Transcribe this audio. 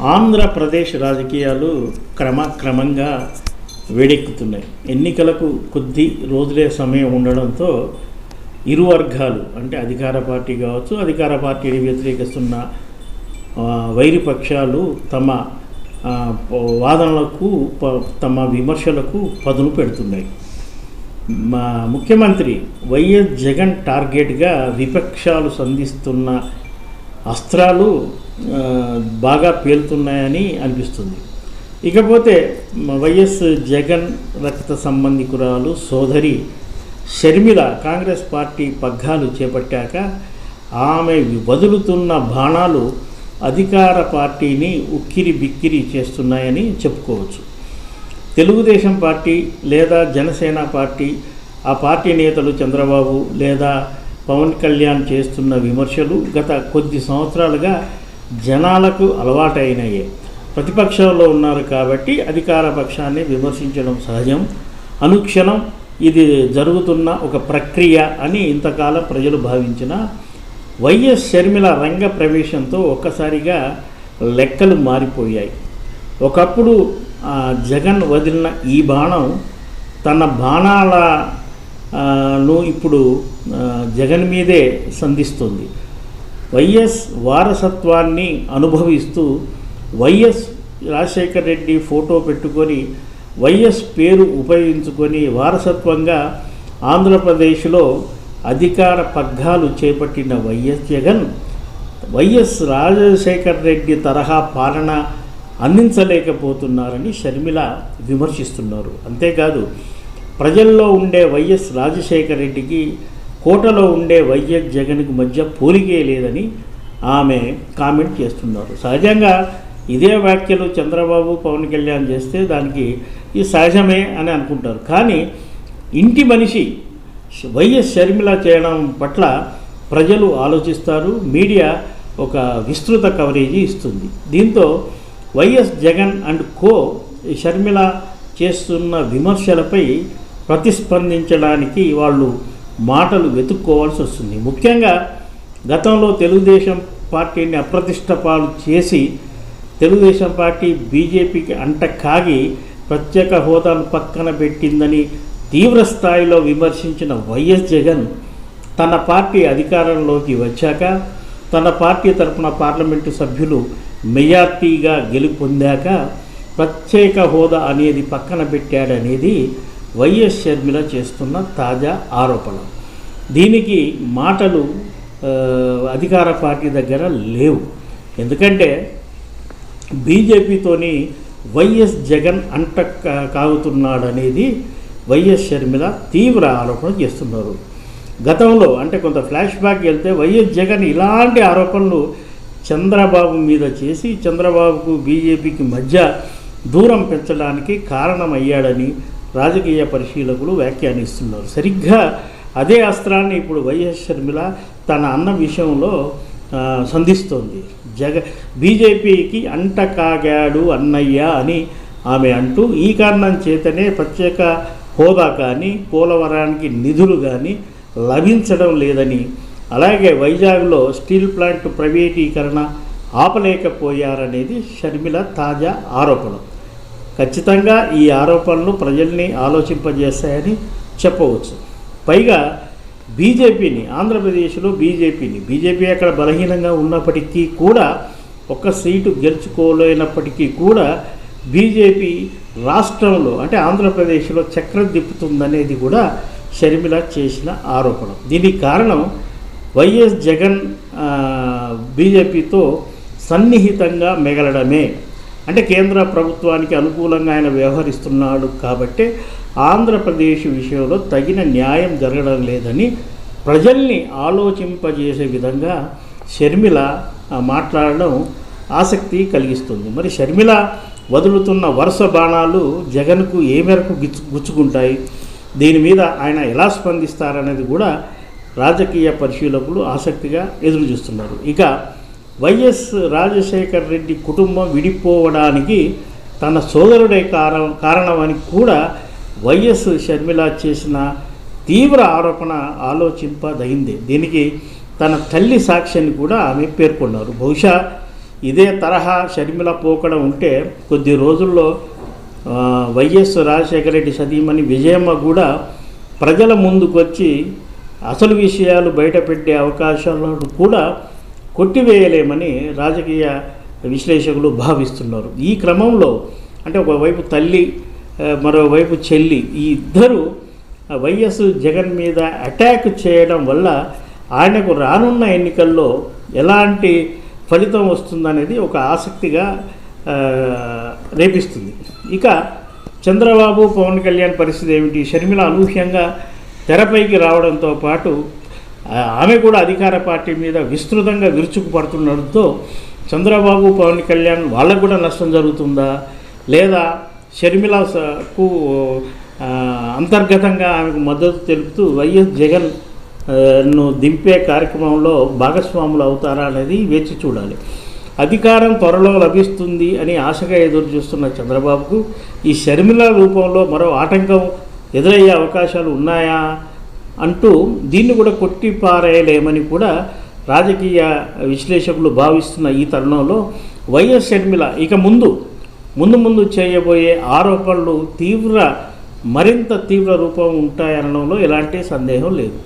ఆంధ్రప్రదేశ్ రాజకీయాలు క్రమక్రమంగా వేడెక్కుతున్నాయి. ఎన్నికలకు కొద్ది రోజులే సమయం ఉండడంతో ఇరు వర్గాలు అంటే అధికార పార్టీ కావచ్చు అధికార పార్టీని వ్యతిరేకిస్తున్న వైరిపక్షాలు వైరి పక్షాలు తమ వాదనలకు ప- తమ విమర్శలకు పదును పెడుతున్నాయి. మా ముఖ్యమంత్రి వైఎస్ జగన్ టార్గెట్గా విపక్షాలు సంధిస్తున్న అస్త్రాలు బాగా పేలుతున్నాయని అనిపిస్తుంది. ఇకపోతే వైఎస్ జగన్ రక్త సంబంధికురాలు సోదరి షర్మిల కాంగ్రెస్ పార్టీ పగ్గాలు చేపట్టాక ఆమె వదులుతున్న బాణాలు అధికార పార్టీని ఉక్కిరి బిక్కిరి చేస్తున్నాయని చెప్పుకోవచ్చు. తెలుగుదేశం పార్టీ లేదా జనసేన పార్టీ ఆ పార్టీ నేతలు చంద్రబాబు లేదా పవన్ కళ్యాణ్ చేస్తున్న విమర్శలు గత కొద్ది సంవత్సరాలుగా జనాలకు అలవాటైనయే. ప్రతిపక్షంలో ఉన్నారు కాబట్టి అధికార పక్షాన్ని విమర్శించడం సహజం. అనుక్షణం ఇది జరుగుతున్న ఒక ప్రక్రియ అని ఇంతకాలం ప్రజలు భావించిన వైఎస్ షర్మిల రంగ ప్రవేశంతో ఒక్కసారిగా లెక్కలు మారిపోయాయి. ఒకప్పుడు జగన్ వదిలిన ఈ బాణం తన బాణాల ను ఇప్పుడు జగన్ మీదే సంధిస్తుంది. వైఎస్ వారసత్వాన్ని అనుభవిస్తూ వైఎస్ రాజశేఖర రెడ్డి ఫోటో పెట్టుకొని వైఎస్ పేరు ఉపయోగించుకొని వారసత్వంగా ఆంధ్రప్రదేశ్లో అధికార పగ్గాలు చేపట్టిన వైఎస్ జగన్ వైఎస్ రాజశేఖర రెడ్డి తరహా పాలన అందించలేకపోతున్నారని షర్మిల విమర్శిస్తున్నారు. అంతేకాదు ప్రజల్లో ఉండే వైఎస్ రాజశేఖర రెడ్డికి కోటలో ఉండే వైఎస్ జగన్కి మధ్య పోలికే లేదని ఆమె కామెంట్ చేస్తున్నారు. సహజంగా ఇదే వ్యాఖ్యలు చంద్రబాబు పవన్ కళ్యాణ్ చేస్తే దానికి ఇది సహజమే అని అనుకుంటారు. కానీ ఇంటి మనిషి వైఎస్ షర్మిల చేయడం పట్ల ప్రజలు ఆలోచిస్తారు. మీడియా ఒక విస్తృత కవరేజీ ఇస్తుంది. దీంతో YS Jagan and co Sharmila చేస్తున్న విమర్శలపై ప్రతిస్పందించడానికి వాళ్ళు మాటలు వెతుక్కోవాల్సి వస్తుంది. ముఖ్యంగా గతంలో తెలుగుదేశం పార్టీని అప్రతిష్ట పాలు చేసి తెలుగుదేశం పార్టీ బీజేపీకి అంట కాగి ప్రత్యేక హోదాను పక్కన పెట్టిందని తీవ్ర స్థాయిలో విమర్శించిన వైఎస్ జగన్ తన పార్టీ అధికారంలోకి వచ్చాక తన పార్టీ తరపున పార్లమెంటు సభ్యులు మెజార్టీగా గెలుపొందాక ప్రత్యేక హోదా అనేది పక్కన పెట్టాడనేది వైఎస్ షర్మిల చేస్తున్న తాజా ఆరోపణ దీనికి మాటలు అధికార పార్టీ దగ్గర లేవు. ఎందుకంటే బీజేపీతోని వైఎస్ జగన్ అంట కాగుతున్నాడనేది వైఎస్ షర్మిల తీవ్ర ఆరోపణ చేస్తున్నారు. గతంలో అంటే కొంత ఫ్లాష్ బ్యాక్ వెళ్తే వైఎస్ జగన్ ఇలాంటి ఆరోపణలు చంద్రబాబు మీద చేసి చంద్రబాబుకు బీజేపీకి మధ్య దూరం పెంచడానికి కారణమయ్యాడని రాజకీయ పరిశీలకులు వ్యాఖ్యానిస్తున్నారు సరిగ్గా అదే అస్త్రాన్ని ఇప్పుడు వైఎస్ షర్మిల తన అన్న విషయంలో సంధిస్తోంది. జగ బీజేపీకి అంట కాగాడు అన్నయ్య అని ఆమె అంటూ ఈ కారణం చేతనే ప్రత్యేక హోదా కానీ పోలవరానికి నిధులు కానీ లభించడం లేదని అలాగే వైజాగ్లో స్టీల్ ప్లాంట్ ప్రైవేటీకరణ ఆపలేకపోయారనేది షర్మిల తాజా ఆరోపణ. ఖచ్చితంగా ఈ ఆరోపణలు ప్రజల్ని ఆలోచింపజేస్తాయని చెప్పవచ్చు. పైగా బీజేపీని ఆంధ్రప్రదేశ్లో బీజేపీని బీజేపీ అక్కడ బలహీనంగా ఉన్నప్పటికీ కూడా ఒక్క సీటు గెలుచుకోలేనప్పటికీ కూడా బీజేపీ రాష్ట్రంలో అంటే ఆంధ్రప్రదేశ్లో చక్రం తిప్పుతుందనేది కూడా షర్మిల చేసిన ఆరోపణ. దీనికి కారణం వైఎస్ జగన్ బీజేపీతో సన్నిహితంగా మిగలడమే. అంటే కేంద్ర ప్రభుత్వానికి అనుకూలంగా ఆయన వ్యవహరిస్తున్నాడు కాబట్టి ఆంధ్రప్రదేశ్ విషయంలో తగిన న్యాయం జరగడం లేదని ప్రజల్ని ఆలోచింపజేసే విధంగా షర్మిల మాట్లాడడం ఆసక్తి కలిగిస్తుంది. మరి షర్మిల వదులుతున్న వరుస బాణాలు జగన్కు ఏ మేరకు గిచ్చు గుచ్చుకుంటాయి? దీని మీద ఆయన ఎలా స్పందిస్తారనేది కూడా రాజకీయ పరిశీలకులు ఆసక్తిగా ఎదురు చూస్తున్నారు ఇక వైఎస్ రాజశేఖర్ రెడ్డి కుటుంబం విడిపోవడానికి తన సోదరుడే కారణం కారణమని కూడా వైఎస్ షర్మిల చేసిన తీవ్ర ఆరోపణ ఆలోచింపదగింది దీనికి తన తల్లి సాక్ష్యాన్ని కూడా ఆమె పేర్కొన్నారు. బహుశా ఇదే తరహా షర్మిల పోకడ ఉంటే కొద్ది రోజుల్లో వైఎస్ రాజశేఖర రెడ్డి సతీమణి విజయమ్మ కూడా ప్రజల ముందుకొచ్చి అసలు విషయాలు బయటపెట్టే అవకాశాలను కూడా కొట్టివేయలేమని రాజకీయ విశ్లేషకులు భావిస్తున్నారు. ఈ క్రమంలో అంటే ఒకవైపు తల్లి మరోవైపు చెల్లి ఈ ఇద్దరు వైఎస్ జగన్ మీద అటాక్ చేయడం వల్ల ఆయనకు రానున్న ఎన్నికల్లో ఎలాంటి ఫలితం వస్తుందనేది ఒక ఆసక్తిగా రేపిస్తుంది. ఇక చంద్రబాబు పవన్ కళ్యాణ్ పరిస్థితి ఏమిటి? షర్మిల అనూహ్యంగా తెరపైకి రావడంతో పాటు ఆమె కూడా అధికార పార్టీ మీద విస్తృతంగా విరుచుకుపడుతుండడంతో చంద్రబాబు పవన్ కళ్యాణ్ వాళ్ళకు కూడా నష్టం జరుగుతుందా? లేదా షర్మిలకు అంతర్గతంగా ఆమెకు మద్దతు తెలుపుతూ వైఎస్ జగన్ను దింపే కార్యక్రమంలో భాగస్వాములు అవుతారా అనేది వేచి చూడాలి. అధికారం త్వరలో లభిస్తుంది అని ఆశగా ఎదురు చూస్తున్న చంద్రబాబుకు ఈ షర్మిల రూపంలో మరో ఆటంకం ఎదురయ్యే అవకాశాలు ఉన్నాయా? అంటూ దీన్ని కూడా కొట్టి పారేయలేమని కూడా రాజకీయ విశ్లేషకులు భావిస్తున్న ఈ తరుణంలో వైఎస్ షర్మిల ఇక ముందు ముందు ముందు చేయబోయే ఆరోపణలు తీవ్ర మరింత తీవ్ర రూపం ఉంటాయనడంలో ఎలాంటి సందేహం లేదు.